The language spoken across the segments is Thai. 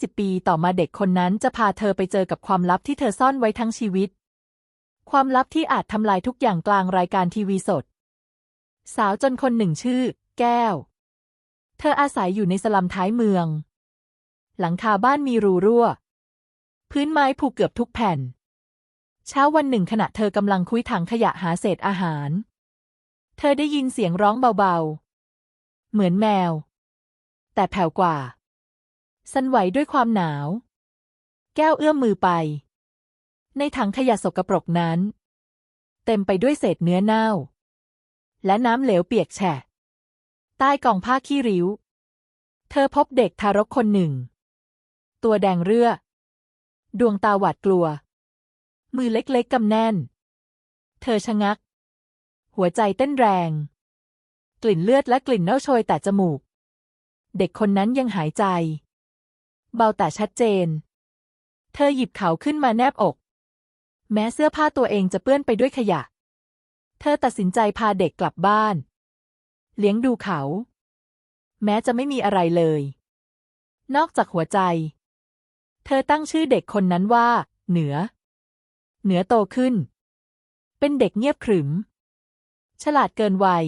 สิบปีต่อมาเด็กคนนั้นจะพาเธอไปเจอกับความลับที่เธอซ่อนไว้ทั้งชีวิต ความลับที่อาจทำลายทุกอย่างกลางรายการทีวีสด สาวจนคนหนึ่งชื่อ แก้ว เธออาศัยอยู่ในสลัมท้ายเมือง หลังคาบ้านมีรูรั่ว พื้นไม้ผุเกือบทุกแผ่น เช้าวันหนึ่งขณะเธอกำลังคุยถังขยะหาเศษอาหาร เธอได้ยินเสียงร้องเบาๆ เหมือนแมว แต่แผ่วกว่า สั่นไหวด้วยความหนาว แก้วเอื้อมมือไป ในถังขยะสกปรกนั้น เต็มไปด้วยเศษเนื้อเน่า และน้ำเหลวเปียกแฉะ ใต้กองผ้าขี้ริ้ว เธอพบเด็กทารกคนหนึ่ง ตัวแดงเรือ ดวงตาหวาดกลัว มือเล็กๆกำแน่น เธอชะงัก หัวใจเต้นแรง กลิ่นเลือดและกลิ่นเน่าโชยแต่จมูกเด็กคนนั้นยังหายใจ เบาแต่ชัดเจน เธอหยิบเขาขึ้นมาแนบอก แม้เสื้อผ้าตัวเองจะเปื้อนไปด้วยขยะ เธอตัดสินใจพาเด็กกลับบ้าน เลี้ยงดูเขา แม้จะไม่มีอะไรเลย นอกจากหัวใจ เธอตั้งชื่อเด็กคนนั้นว่า เหนือ เหนือโตขึ้น เป็นเด็กเงียบขรึม ฉลาดเกินวัย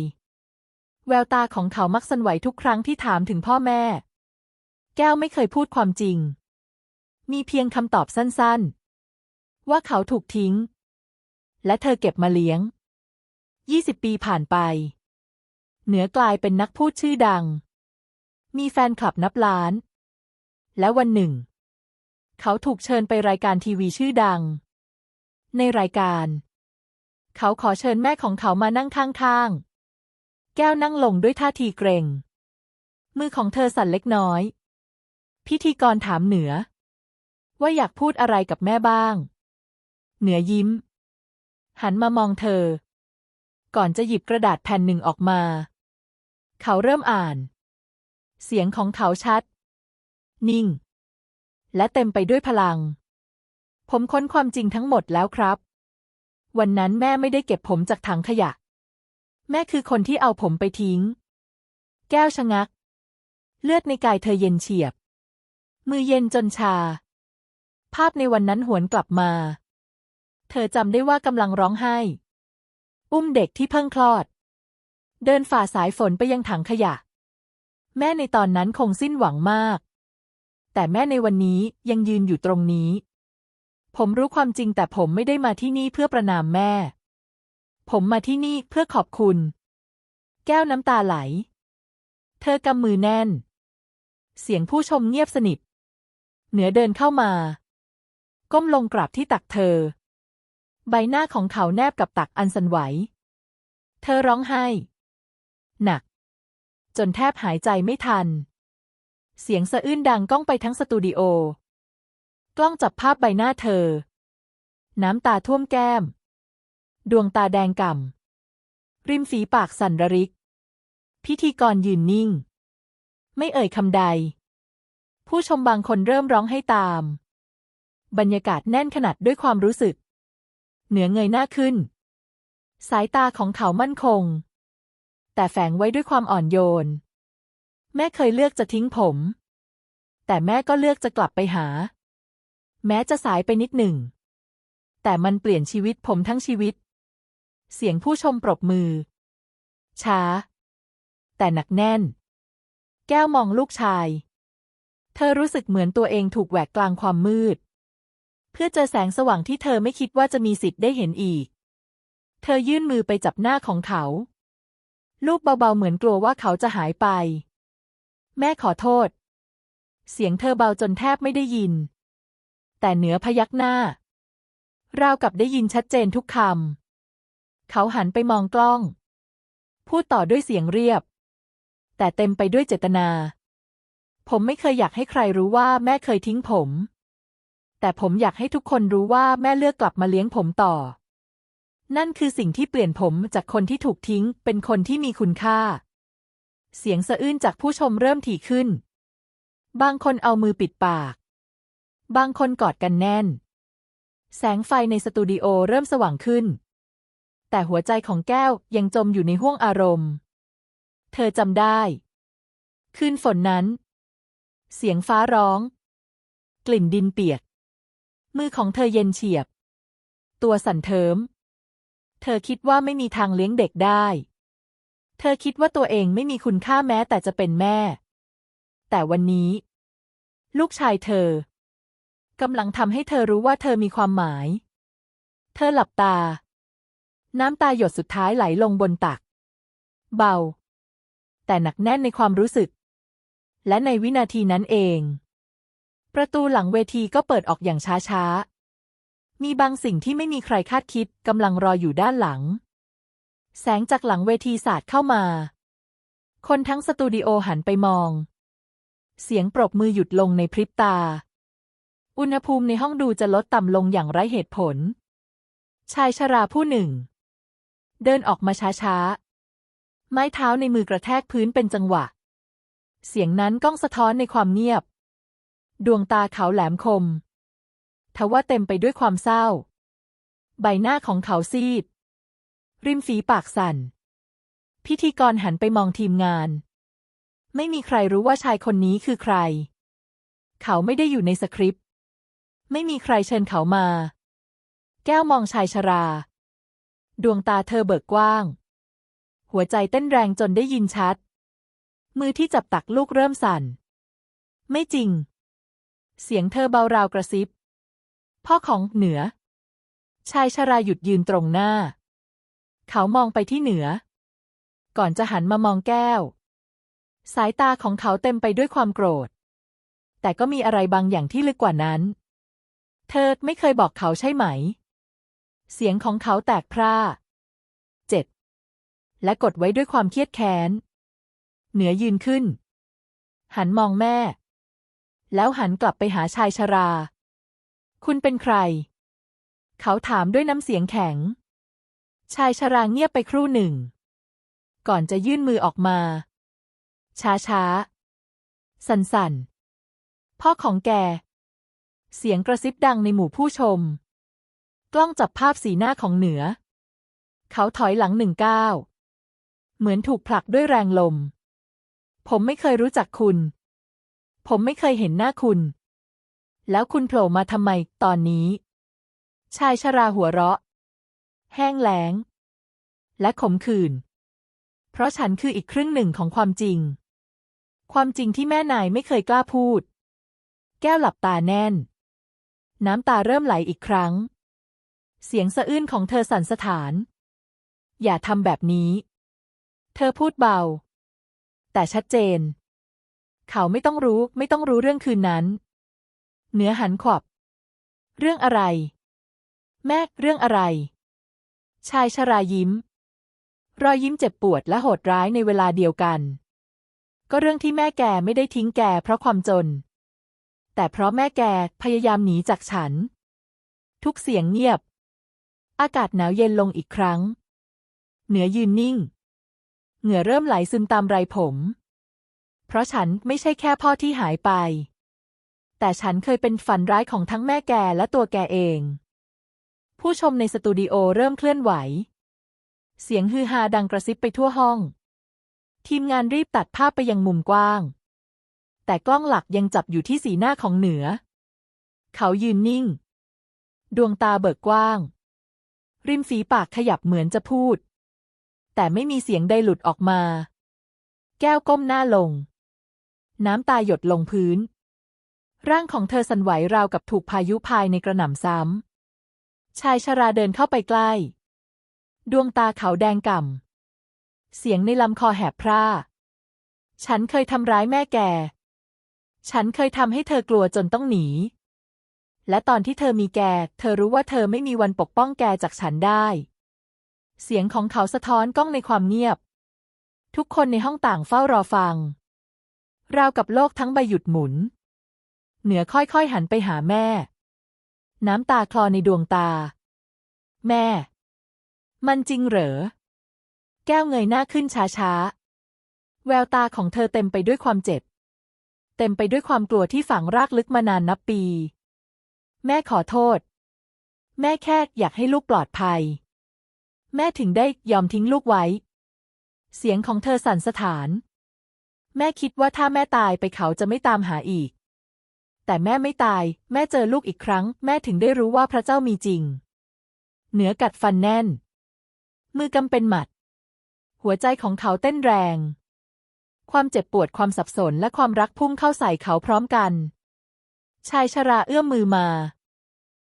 แววตาของเขามักสั่นไหวทุกครั้งที่ถามถึงพ่อแม่ แก้วไม่เคยพูดความจริง มีเพียงคำตอบสั้นๆ ว่าเขาถูกทิ้ง และเธอเก็บมาเลี้ยงยี่สิบปีผ่านไป เหนือกลายเป็นนักพูดชื่อดัง มีแฟนคลับนับล้าน และวันหนึ่ง เขาถูกเชิญไปรายการทีวีชื่อดัง ในรายการ เขาขอเชิญแม่ของเขามานั่งข้างๆ แก้วนั่งลงด้วยท่าทีเกรง มือของเธอสั่นเล็กน้อย พิธีกรถามเหนือ ว่าอยากพูดอะไรกับแม่บ้าง เหนือยิ้ม หันมามองเธอ ก่อนจะหยิบกระดาษแผ่นหนึ่งออกมา เขาเริ่มอ่าน เสียงของเขาชัด นิ่ง และเต็มไปด้วยพลัง ผมค้นความจริงทั้งหมดแล้วครับ วันนั้นแม่ไม่ได้เก็บผมจากถังขยะ แม่คือคนที่เอาผมไปทิ้ง แก้วชะงัก เลือดในกายเธอเย็นเฉียบ มือเย็นจนชา ภาพในวันนั้นหวนกลับมา เธอจำได้ว่ากำลังร้องไห้ อุ้มเด็กที่เพิ่งคลอด เดินฝ่าสายฝนไปยังถังขยะ แม่ในตอนนั้นคงสิ้นหวังมาก แต่แม่ในวันนี้ยังยืนอยู่ตรงนี้ ผมรู้ความจริงแต่ผมไม่ได้มาที่นี่เพื่อประนามแม่ ผมมาที่นี่เพื่อขอบคุณ แก้วน้ำตาไหล เธอกำมือแน่น เสียงผู้ชมเงียบสนิท เหนือเดินเข้ามา ก้มลงกราบที่ตักเธอ ใบหน้าของเขาแนบกับตักอันสั่นไหว เธอร้องไห้ หนัก จนแทบหายใจไม่ทัน เสียงสะอื้นดังก้องไปทั้งสตูดิโอ กล้องจับภาพใบหน้าเธอ น้ำตาท่วมแก้ม ดวงตาแดงก่ำ ริมฝีปากสั่นระริก พิธีกรยืนนิ่ง ไม่เอ่ยคำใด ผู้ชมบางคนเริ่มร้องให้ตาม บรรยากาศแน่นขนาดด้วยความรู้สึก เหนือเงยหน้าขึ้น สายตาของเขามั่นคง แต่แฝงไว้ด้วยความอ่อนโยน แม่เคยเลือกจะทิ้งผม แต่แม่ก็เลือกจะกลับไปหา แม้จะสายไปนิดหนึ่ง แต่มันเปลี่ยนชีวิตผมทั้งชีวิต เสียงผู้ชมปรบมือ ช้า แต่หนักแน่น แก้วมองลูกชาย เธอรู้สึกเหมือนตัวเองถูกแหวกกลางความมืด เพื่อเจอแสงสว่างที่เธอไม่คิดว่าจะมีสิทธิ์ได้เห็นอีก เธอยื่นมือไปจับหน้าของเขา ลูกเบาๆเหมือนกลัวว่าเขาจะหายไป แม่ขอโทษ เสียงเธอเบาจนแทบไม่ได้ยิน แต่เหนือพยักหน้า ราวกับได้ยินชัดเจนทุกคำ เขาหันไปมองกล้อง พูดต่อด้วยเสียงเรียบ แต่เต็มไปด้วยเจตนา ผมไม่เคยอยากให้ใครรู้ว่าแม่เคยทิ้งผม แต่ผมอยากให้ทุกคนรู้ว่าแม่เลือกกลับมาเลี้ยงผมต่อ นั่นคือสิ่งที่เปลี่ยนผมจากคนที่ถูกทิ้ง เป็นคนที่มีคุณค่า เสียงสะอื้นจากผู้ชมเริ่มถี่ขึ้น บางคนเอามือปิดปาก บางคนกอดกันแน่น แสงไฟในสตูดิโอเริ่มสว่างขึ้น แต่หัวใจของแก้วยังจมอยู่ในห้วงอารมณ์ เธอจำได้ คืนฝนนั้น เสียงฟ้าร้อง กลิ่นดินเปียก มือของเธอเย็นเฉียบ ตัวสั่นเทิม เธอคิดว่าไม่มีทางเลี้ยงเด็กได้ เธอคิดว่าตัวเองไม่มีคุณค่าแม้แต่จะเป็นแม่ แต่วันนี้ ลูกชายเธอกำลังทำให้เธอรู้ว่าเธอมีความหมาย เธอหลับตา น้ำตาหยดสุดท้ายไหลลงบนตัก เบา แต่หนักแน่นในความรู้สึก และในวินาทีนั้นเอง ประตูหลังเวทีก็เปิดออกอย่างช้าๆ มีบางสิ่งที่ไม่มีใครคาดคิดกำลังรออยู่ด้านหลัง แสงจากหลังเวทีสาดเข้ามา คนทั้งสตูดิโอหันไปมอง เสียงปรบมือหยุดลงในพริบตา อุณหภูมิในห้องดูจะลดต่ำลงอย่างไร้เหตุผล ชายชราผู้หนึ่ง เดินออกมาช้าๆ ไม้เท้าในมือกระแทกพื้นเป็นจังหวะ เสียงนั้นก้องสะท้อนในความเงียบ ดวงตาเขาแหลมคม ทว่าเต็มไปด้วยความเศร้า ใบหน้าของเขาซีด ริมฝีปากสั่น พิธีกรหันไปมองทีมงาน ไม่มีใครรู้ว่าชายคนนี้คือใคร เขาไม่ได้อยู่ในสคริปต์ ไม่มีใครเชิญเขามา แก้วมองชายชรา ดวงตาเธอเบิกกว้าง หัวใจเต้นแรงจนได้ยินชัด มือที่จับตักลูกเริ่มสั่น ไม่จริง เสียงเธอเบาราวกระซิบ พ่อของเหนือ ชายชราหยุดยืนตรงหน้า เขามองไปที่เหนือ ก่อนจะหันมามองแก้ว สายตาของเขาเต็มไปด้วยความโกรธ แต่ก็มีอะไรบางอย่างที่ลึกกว่านั้น เธอไม่เคยบอกเขาใช่ไหม เสียงของเขาแตกพร่าเจ็บและกดไว้ด้วยความเครียดแค้น เหนือยืนขึ้น หันมองแม่ แล้วหันกลับไปหาชายชรา คุณเป็นใคร เขาถามด้วยน้ำเสียงแข็ง ชายชราเงียบไปครู่หนึ่ง ก่อนจะยื่นมือออกมา ช้าช้า สันสันพ่อของแก เสียงกระซิบดังในหมู่ผู้ชม กล้องจับภาพสีหน้าของเหนือ เขาถอยหลังหนึ่งก้าวเหมือนถูกผลักด้วยแรงลม ผมไม่เคยรู้จักคุณ ผมไม่เคยเห็นหน้าคุณ แล้วคุณโผล่มาทำไมตอนนี้ ชายชราหัวเราะ แห้งแล้ง และขมขื่น เพราะฉันคืออีกครึ่งหนึ่งของความจริง ความจริงที่แม่นายไม่เคยกล้าพูด แก้วหลับตาแน่น น้ำตาเริ่มไหลอีกครั้ง เสียงสะอื้นของเธอสั่นสะท้าน อย่าทำแบบนี้ เธอพูดเบา แต่ชัดเจน เขาไม่ต้องรู้ไม่ต้องรู้เรื่องคืนนั้น เหนือหันขวบเรื่องอะไร แม่เรื่องอะไร ชายชรายิ้ม รอยยิ้มเจ็บปวดและโหดร้ายในเวลาเดียวกัน ก็เรื่องที่แม่แกไม่ได้ทิ้งแกเพราะความจน แต่เพราะแม่แกพยายามหนีจากฉัน ทุกเสียงเงียบ อากาศหนาวเย็นลงอีกครั้ง เหนือยืนนิ่ง เหงื่อเริ่มไหลซึมตามไรผม เพราะฉันไม่ใช่แค่พ่อที่หายไป แต่ฉันเคยเป็นฝันร้ายของทั้งแม่แกและตัวแกเอง ผู้ชมในสตูดิโอเริ่มเคลื่อนไหว เสียงฮือฮาดังกระซิบไปทั่วห้อง ทีมงานรีบตัดภาพไปยังมุมกว้าง แต่กล้องหลักยังจับอยู่ที่สีหน้าของเหนือ เขายืนนิ่ง ดวงตาเบิกกว้าง ริมฝีปากขยับเหมือนจะพูด แต่ไม่มีเสียงใดหลุดออกมา แก้วก้มหน้าลง น้ำตาหยดลงพื้น ร่างของเธอสั่นไหวราวกับถูกพายุพายในกระหน่ำซ้ำ ชายชราเดินเข้าไปใกล้ ดวงตาเขาแดงก่ำ เสียงในลำคอแหบพร่า ฉันเคยทำร้ายแม่แก ฉันเคยทำให้เธอกลัวจนต้องหนีและตอนที่เธอมีแก เธอรู้ว่าเธอไม่มีวันปกป้องแกจากฉันได้ เสียงของเขาสะท้อนกล้องในความเงียบ ทุกคนในห้องต่างเฝ้ารอฟัง ราวกับโลกทั้งใบหยุดหมุน เหนือค่อยๆหันไปหาแม่ น้ำตาคลอในดวงตา แม่ มันจริงเหรอ แก้วเงยหน้าขึ้นช้าๆ แววตาของเธอเต็มไปด้วยความเจ็บ เต็มไปด้วยความกลัวที่ฝังรากลึกมานานนับปี แม่ขอโทษ แม่แค่อยากให้ลูกปลอดภัย แม่ถึงได้ยอมทิ้งลูกไว้ เสียงของเธอสั่นสะท้าน แม่คิดว่าถ้าแม่ตายไปเขาจะไม่ตามหาอีก แต่แม่ไม่ตาย แม่เจอลูกอีกครั้ง แม่ถึงได้รู้ว่าพระเจ้ามีจริง เหนือกัดฟันแน่น มือกำเป็นหมัด หัวใจของเขาเต้นแรง ความเจ็บปวดความสับสนและความรักพุ่งเข้าใส่เขาพร้อมกัน ชายชราเอื้อมมือมา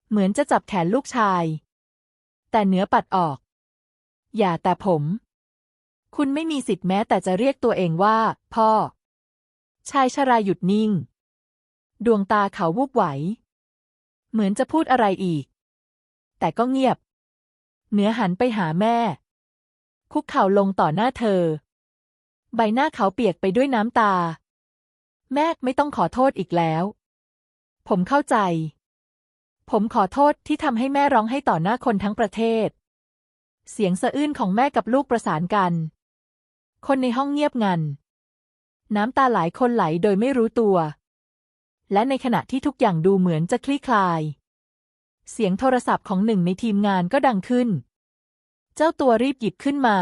เหมือนจะจับแขนลูกชาย แต่เหนือปัดออก อย่าแต่ผม คุณไม่มีสิทธิ์แม้แต่จะเรียกตัวเองว่า พ่อ ชายชราหยุดนิ่ง ดวงตาเขาวูบไหว เหมือนจะพูดอะไรอีก แต่ก็เงียบ เหนือหันไปหาแม่ คุกเข่าลงต่อหน้าเธอ ใบหน้าเขาเปียกไปด้วยน้ำตา แม่ไม่ต้องขอโทษอีกแล้ว ผมเข้าใจผมขอโทษที่ทำให้แม่ร้องให้ต่อหน้าคนทั้งประเทศ เสียงสะอื้นของแม่กับลูกประสานกัน คนในห้องเงียบงัน น้ำตาหลายคนไหลโดยไม่รู้ตัว และในขณะที่ทุกอย่างดูเหมือนจะคลี่คลาย เสียงโทรศัพท์ของหนึ่งในทีมงานก็ดังขึ้น เจ้าตัวรีบหยิบขึ้นมา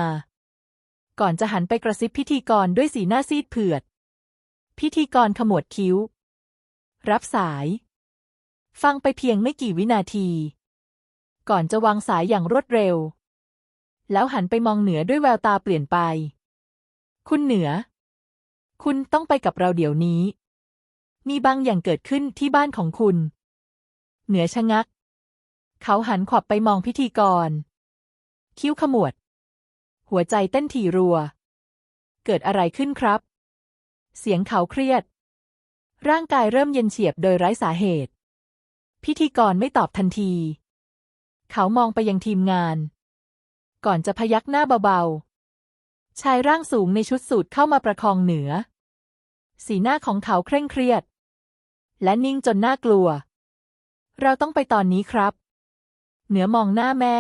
ก่อนจะหันไปกระซิบพิธีกรด้วยสีหน้าซีดเผือด พิธีกรขมวดคิ้ว รับสาย ฟังไปเพียงไม่กี่วินาที ก่อนจะวางสายอย่างรวดเร็ว แล้วหันไปมองเหนือด้วยแววตาเปลี่ยนไป คุณเหนือ คุณต้องไปกับเราเดี๋ยวนี้ มีบางอย่างเกิดขึ้นที่บ้านของคุณ เหนือชะงัก เขาหันขวับไปมองพิธีกร คิ้วขมวด หัวใจเต้นถี่รัว เกิดอะไรขึ้นครับ เสียงเขาเครียด ร่างกายเริ่มเย็นเฉียบโดยไร้สาเหตุ พิธีกรไม่ตอบทันที เขามองไปยังทีมงาน ก่อนจะพยักหน้าเบาๆ ชายร่างสูงในชุดสูทเข้ามาประคองเหนือ สีหน้าของเขาเคร่งเครียด และนิ่งจนน่ากลัว เราต้องไปตอนนี้ครับ เหนือมองหน้าแม่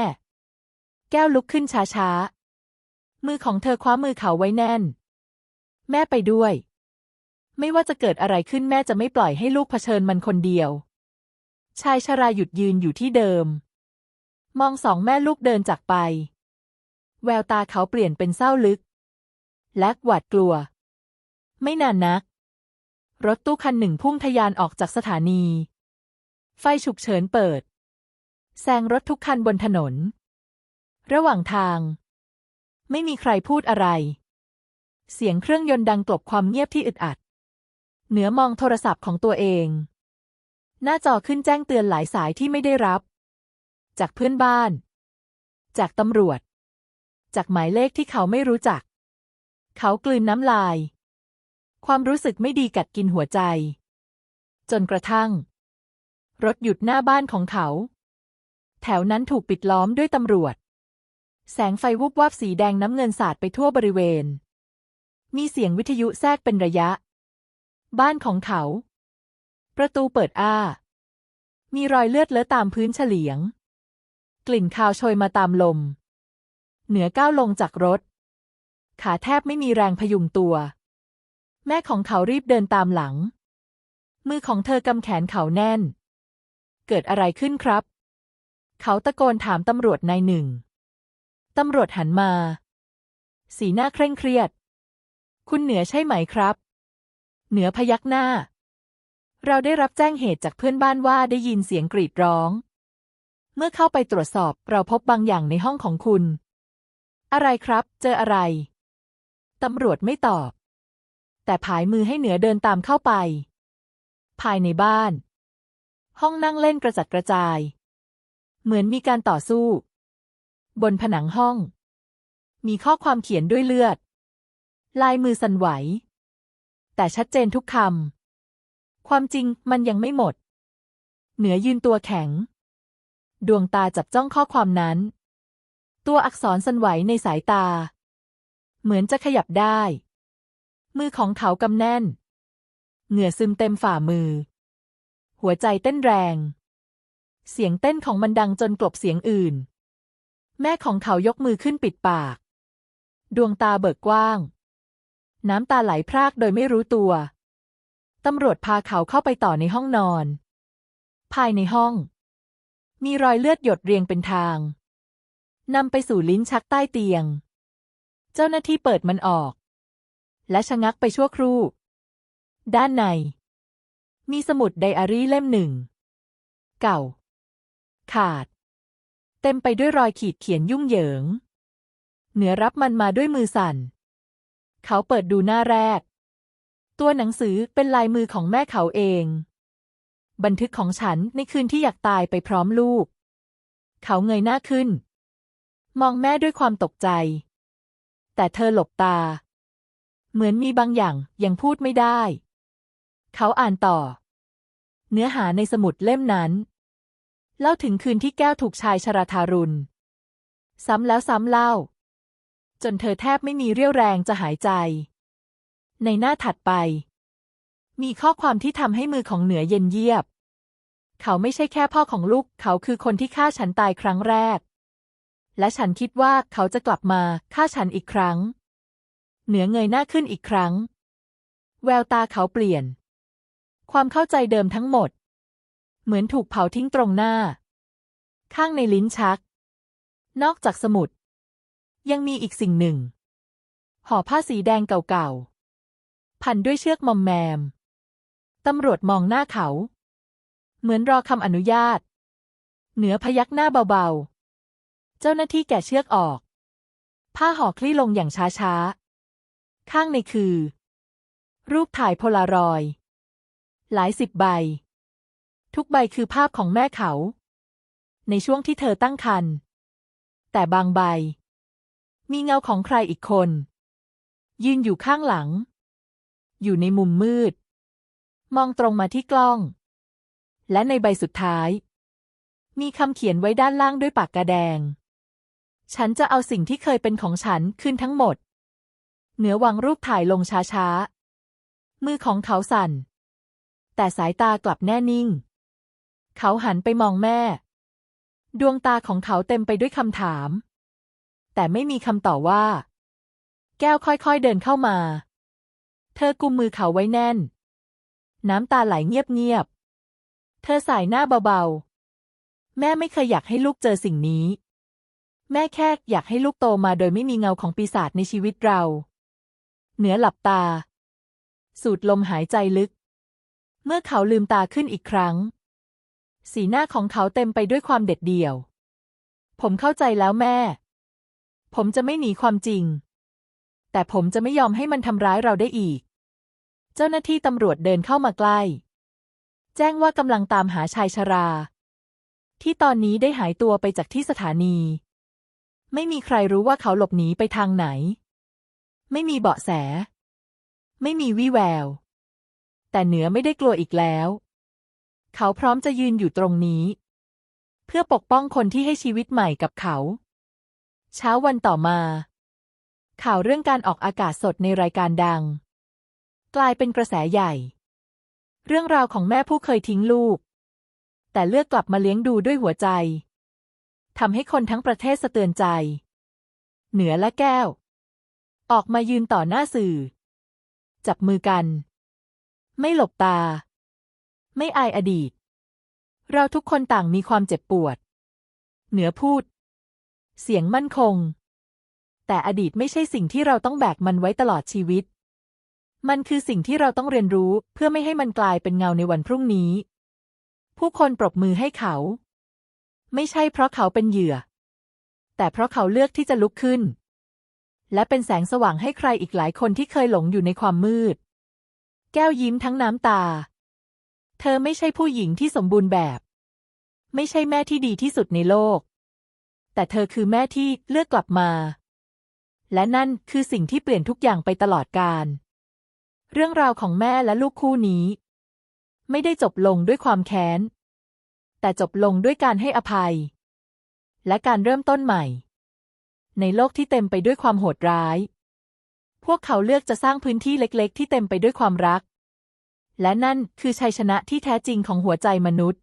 แก้วลุกขึ้นช้าๆ มือของเธอคว้ามือเขาไว้แน่น แม่ไปด้วย ไม่ว่าจะเกิดอะไรขึ้นแม่จะไม่ปล่อยให้ลูกเผชิญมันคนเดียว ชายชราหยุดยืนอยู่ที่เดิมมองสองแม่ลูกเดินจากไป แววตาเขาเปลี่ยนเป็นเศร้าลึก และหวาดกลัว ไม่นานนัก รถตู้คันหนึ่งพุ่งทะยานออกจากสถานี ไฟฉุกเฉินเปิด แซงรถทุกคันบนถนน ระหว่างทาง ไม่มีใครพูดอะไร เสียงเครื่องยนต์ดังกลบความเงียบที่อึดอัด เหนือมองโทรศัพท์ของตัวเอง หน้าจอขึ้นแจ้งเตือนหลายสายที่ไม่ได้รับ จากเพื่อนบ้าน จากตำรวจ จากหมายเลขที่เขาไม่รู้จัก เขากลืนน้ำลาย ความรู้สึกไม่ดีกัดกินหัวใจ จนกระทั่ง รถหยุดหน้าบ้านของเขา แถวนั้นถูกปิดล้อมด้วยตำรวจ แสงไฟวุบวับสีแดงน้ำเงินสาดไปทั่วบริเวณ มีเสียงวิทยุแทรกเป็นระยะ บ้านของเขา ประตูเปิดอ้า มีรอยเลือดเลอะตามพื้นเฉลียง กลิ่นคาวโชยมาตามลม เหนือก้าวลงจากรถ ขาแทบไม่มีแรงพยุงตัว แม่ของเขารีบเดินตามหลัง มือของเธอกำแขนเขาแน่น เกิดอะไรขึ้นครับ เขาตะโกนถามตำรวจนายหนึ่ง ตำรวจหันมา สีหน้าเคร่งเครียด คุณเหนือใช่ไหมครับ เหนือพยักหน้า เราได้รับแจ้งเหตุจากเพื่อนบ้านว่าได้ยินเสียงกรีดร้อง เมื่อเข้าไปตรวจสอบเราพบบางอย่างในห้องของคุณ อะไรครับ เจออะไร ตำรวจไม่ตอบ แต่ผายมือให้เหนือเดินตามเข้าไป ภายในบ้าน ห้องนั่งเล่นกระจัดกระจาย เหมือนมีการต่อสู้ บนผนังห้อง มีข้อความเขียนด้วยเลือด ลายมือสั่นไหว แต่ชัดเจนทุกคำ ความจริงมันยังไม่หมด เหนือยืนตัวแข็ง ดวงตาจับจ้องข้อความนั้น ตัวอักษรสั่นไหวในสายตา เหมือนจะขยับได้ มือของเขากำแน่น เหงื่อซึมเต็มฝ่ามือ หัวใจเต้นแรง เสียงเต้นของมันดังจนกลบเสียงอื่น แม่ของเขายกมือขึ้นปิดปาก ดวงตาเบิกกว้าง น้ำตาไหลพรากโดยไม่รู้ตัว ตำรวจพาเขาเข้าไปต่อในห้องนอน ภายในห้อง มีรอยเลือดหยดเรียงเป็นทาง นำไปสู่ลิ้นชักใต้เตียง เจ้าหน้าที่เปิดมันออก และชะงักไปชั่วครู่ ด้านใน มีสมุดไดอารี่เล่มหนึ่ง เก่า ขาด เต็มไปด้วยรอยขีดเขียนยุ่งเหยิง เหนือรับมันมาด้วยมือสั่น เขาเปิดดูหน้าแรก ตัวหนังสือเป็นลายมือของแม่เขาเอง บันทึกของฉันในคืนที่อยากตายไปพร้อมลูก เขาเงยหน้าขึ้น มองแม่ด้วยความตกใจ แต่เธอหลบตา เหมือนมีบางอย่างยังพูดไม่ได้ เขาอ่านต่อ เนื้อหาในสมุดเล่มนั้น เล่าถึงคืนที่แก้วถูกชายชราทารุณ ซ้ำแล้วซ้ำเล่า จนเธอแทบไม่มีเรี่ยวแรงจะหายใจ ในหน้าถัดไป มีข้อความที่ทำให้มือของเหนือเย็นเยียบ เขาไม่ใช่แค่พ่อของลูก เขาคือคนที่ฆ่าฉันตายครั้งแรก และฉันคิดว่าเขาจะกลับมาฆ่าฉันอีกครั้ง เหนือเงยหน้าขึ้นอีกครั้ง แววตาเขาเปลี่ยน ความเข้าใจเดิมทั้งหมด เหมือนถูกเผาทิ้งตรงหน้า ข้างในลิ้นชัก นอกจากสมุด ยังมีอีกสิ่งหนึ่ง ห่อผ้าสีแดงเก่าๆ พันด้วยเชือกมอมแมม ตำรวจมองหน้าเขา เหมือนรอคำอนุญาต เหนือพยักหน้าเบาๆ เจ้าหน้าที่แกะเชือกออก ผ้าห่อคลี่ลงอย่างช้าๆ ข้างในคือ รูปถ่ายโพลารอยด์หลายสิบใบ ทุกใบคือภาพของแม่เขา ในช่วงที่เธอตั้งครรภ์แต่บางใบ มีเงาของใครอีกคน ยืนอยู่ข้างหลัง อยู่ในมุมมืด มองตรงมาที่กล้อง และในใบสุดท้ายมีคำเขียนไว้ด้านล่างด้วยปากกาแดง ฉันจะเอาสิ่งที่เคยเป็นของฉันขึ้นทั้งหมด เหนือวางรูปถ่ายลงช้าๆ มือของเขาสั่น แต่สายตากลับแน่นิ่ง เขาหันไปมองแม่ ดวงตาของเขาเต็มไปด้วยคำถาม แต่ไม่มีคำตอบว่า แก้วค่อยๆเดินเข้ามา เธอกุมมือเขาไว้แน่น น้ำตาไหลเงียบๆ เธอสายหน้าเบาๆ แม่ไม่เคยอยากให้ลูกเจอสิ่งนี้ แม่แค่อยากให้ลูกโตมาโดยไม่มีเงาของปีศาจในชีวิตเรา เหนือหลับตา สูดลมหายใจลึก เมื่อเขาลืมตาขึ้นอีกครั้ง สีหน้าของเขาเต็มไปด้วยความเด็ดเดี่ยว ผมเข้าใจแล้วแม่ ผมจะไม่หนีความจริง แต่ผมจะไม่ยอมให้มันทำร้ายเราได้อีก เจ้าหน้าที่ตำรวจเดินเข้ามาใกล้ แจ้งว่ากำลังตามหาชายชรา ที่ตอนนี้ได้หายตัวไปจากที่สถานี ไม่มีใครรู้ว่าเขาหลบหนีไปทางไหน ไม่มีเบาะแส ไม่มีวี่แวว แต่เหนือไม่ได้กลัวอีกแล้ว เขาพร้อมจะยืนอยู่ตรงนี้ เพื่อปกป้องคนที่ให้ชีวิตใหม่กับเขา เช้าวันต่อมา ข่าวเรื่องการออกอากาศสดในรายการดัง กลายเป็นกระแสใหญ่ เรื่องราวของแม่ผู้เคยทิ้งลูก แต่เลือกกลับมาเลี้ยงดูด้วยหัวใจ ทำให้คนทั้งประเทศสะเตือนใจ เหนือและแก้ว ออกมายืนต่อหน้าสื่อ จับมือกัน ไม่หลบตา ไม่อายอดีต เราทุกคนต่างมีความเจ็บปวด เหนือพูด เสียงมั่นคง แต่อดีตไม่ใช่สิ่งที่เราต้องแบกมันไว้ตลอดชีวิต มันคือสิ่งที่เราต้องเรียนรู้เพื่อไม่ให้มันกลายเป็นเงาในวันพรุ่งนี้ ผู้คนปรบมือให้เขา ไม่ใช่เพราะเขาเป็นเหยื่อ แต่เพราะเขาเลือกที่จะลุกขึ้น และเป็นแสงสว่างให้ใครอีกหลายคนที่เคยหลงอยู่ในความมืด แก้วยิ้มทั้งน้ำตา เธอไม่ใช่ผู้หญิงที่สมบูรณ์แบบ ไม่ใช่แม่ที่ดีที่สุดในโลก แต่เธอคือแม่ที่เลือกกลับมา และนั่นคือสิ่งที่เปลี่ยนทุกอย่างไปตลอดกาลเรื่องราวของแม่และลูกคู่นี้ ไม่ได้จบลงด้วยความแค้น แต่จบลงด้วยการให้อภัย และการเริ่มต้นใหม่ ในโลกที่เต็มไปด้วยความโหดร้าย พวกเขาเลือกจะสร้างพื้นที่เล็ก ๆ ที่เต็มไปด้วยความรัก และนั่นคือชัยชนะที่แท้จริงของหัวใจมนุษย์